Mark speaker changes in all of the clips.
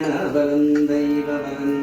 Speaker 1: பரந்தைவ பரந்த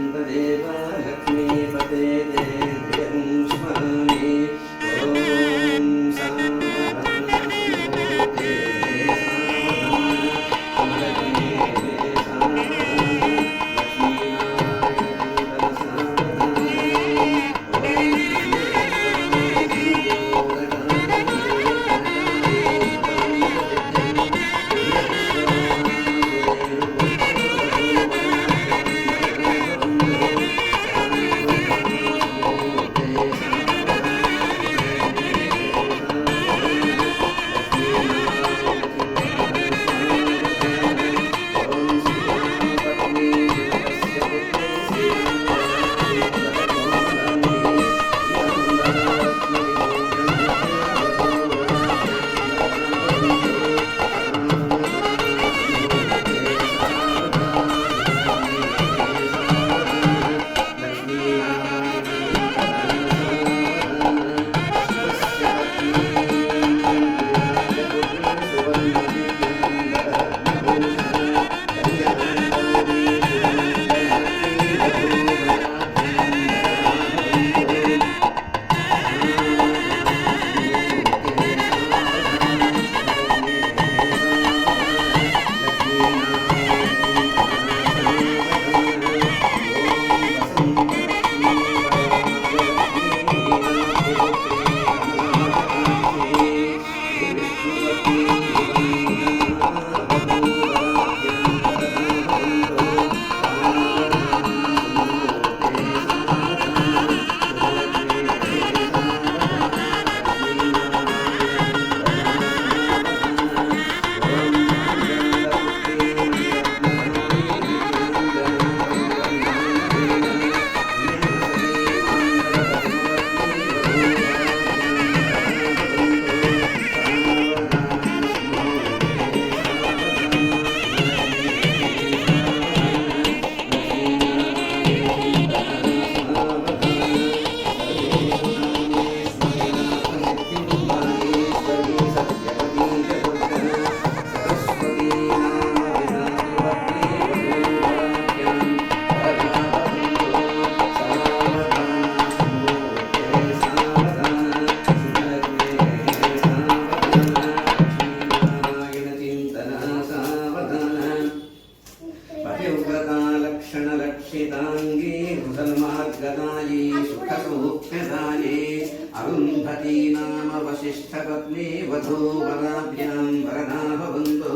Speaker 1: अरुन्धती नाम वसिष्ठपत्नी वधूवराभ्यां वरदा भवन्तु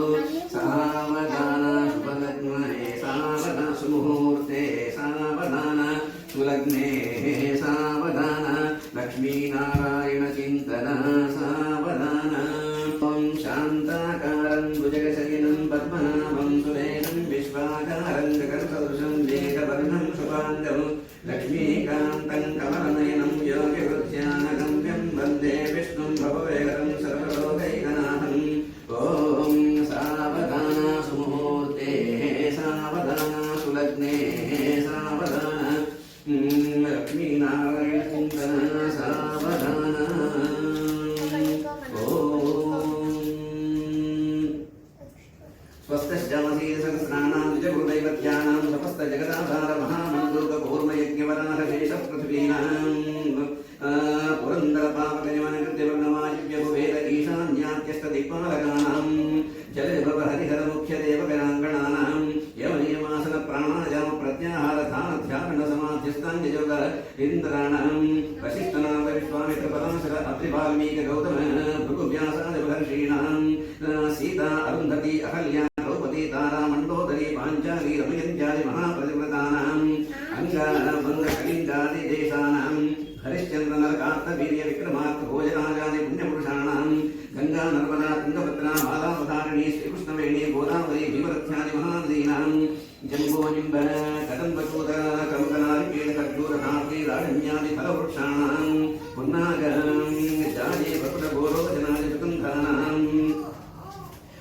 Speaker 1: सावधाना शुभलग्ने सावधा सुमुहूर्ते सावधान सुलग्ने सावधान लक्ष्मीनारायणचिन्तन सावधान ॐ शान्ताकारं स्वस्तश्चामसीदसहस्राणां द्विजगुरुदैवत्यानां समस्तजगदाधार महामन्दूकपूर्मयज्ञवराहशेषपृथिवीनां पुरन्दरपापकनिमनकृत्यवर्णवायुव्यभुवेद ईशान्यात्यस्तदिक्पालकानां जलभवहरिहरमुख्यदेवगणाङ्गणानां यमनियमासनप्राणायामप्रत्याहारधानध्यानसमाध्यस्तान्ययोग इन्द्राणां वसिष्ठनाम विश्वामित्रपराशर अत्रिवाल्मीकगौतम भृगुव्यासादिमहर्षीणां सीता अरुन्धती अहल्या లింగానామంగలింగాది దేశానాం హరిశ్చంద్ర నరకార్థ వీర్య విక్రమార్థ భోజనాగాది పుణ్యపురుషాణాం గంగా నర్మదా తుంగభద్రా బాలావతారిణి శ్రీకృష్ణవేణి గోదావరి భీమరత్నాది మహానదీనాం జంబోజింబన కదంబచూదర కమకనాది పీడ ఖర్జూర నాది రాజన్యాది ఫలవృక్షాణాం పున్నాగాం జాజే వకుట గోరోజనాది సుగంధానాం.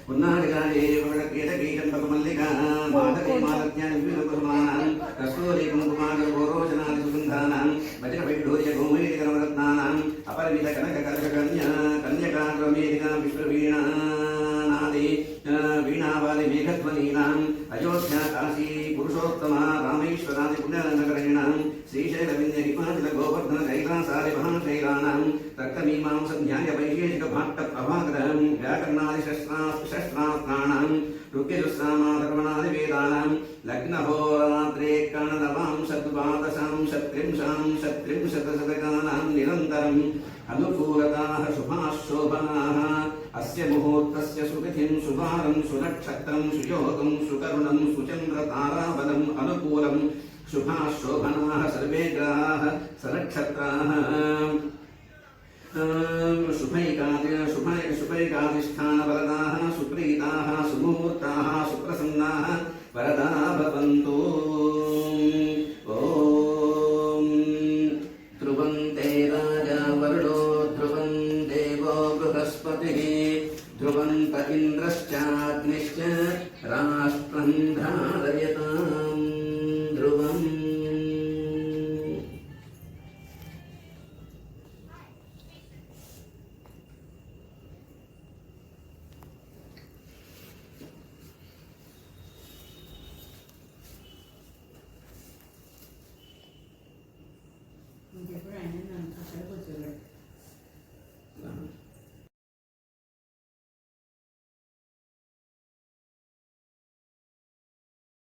Speaker 1: పున్నాగాదే కీటకీటం మల్లికా మాధవీ మాలజ్ఞాని వీరపురమ सर्वमेधिकां विश्ववीणानादि वीणावादिमेघध्वनीनाम् अयोध्याकाशी पुरुषोत्तमा रामेश्वरादिपुण्यनगरेणां श्रीशैलविन्द्यनिपातिलगोवर्धनशैलासादिभानुशैलानां रक्तमीमांसज्ञायवैशेषिकभाट्टप्रभाकरं व्याकरणादिशस्त्राणां रुक्यजुस्रामादर्वणादिवेदानां लग्नहोरात्रे कणनवां शत्पादशां शत्रिंशां शत्रिंशतशतकानां निरन्तरम् అనుకూలతాః శుభాः శోభనాः అస్య ముహూర్తస్య సుగతిం సుభారం సునక్షత్రం సుయోగం సుకరుణం సుచంద్రతారావలం అనుకూలం. శుభాः సర్వే గ్రహాः సనక్షత్రాः శుభైకాది శుభై శుభైకాధిష్టానవరదాः సుప్రీతాः వరదా భవంతు. बृहस्पतिः ध्रुवन्त इन्द्रश्चाग्निश्च राष्ट्रम् धारयता।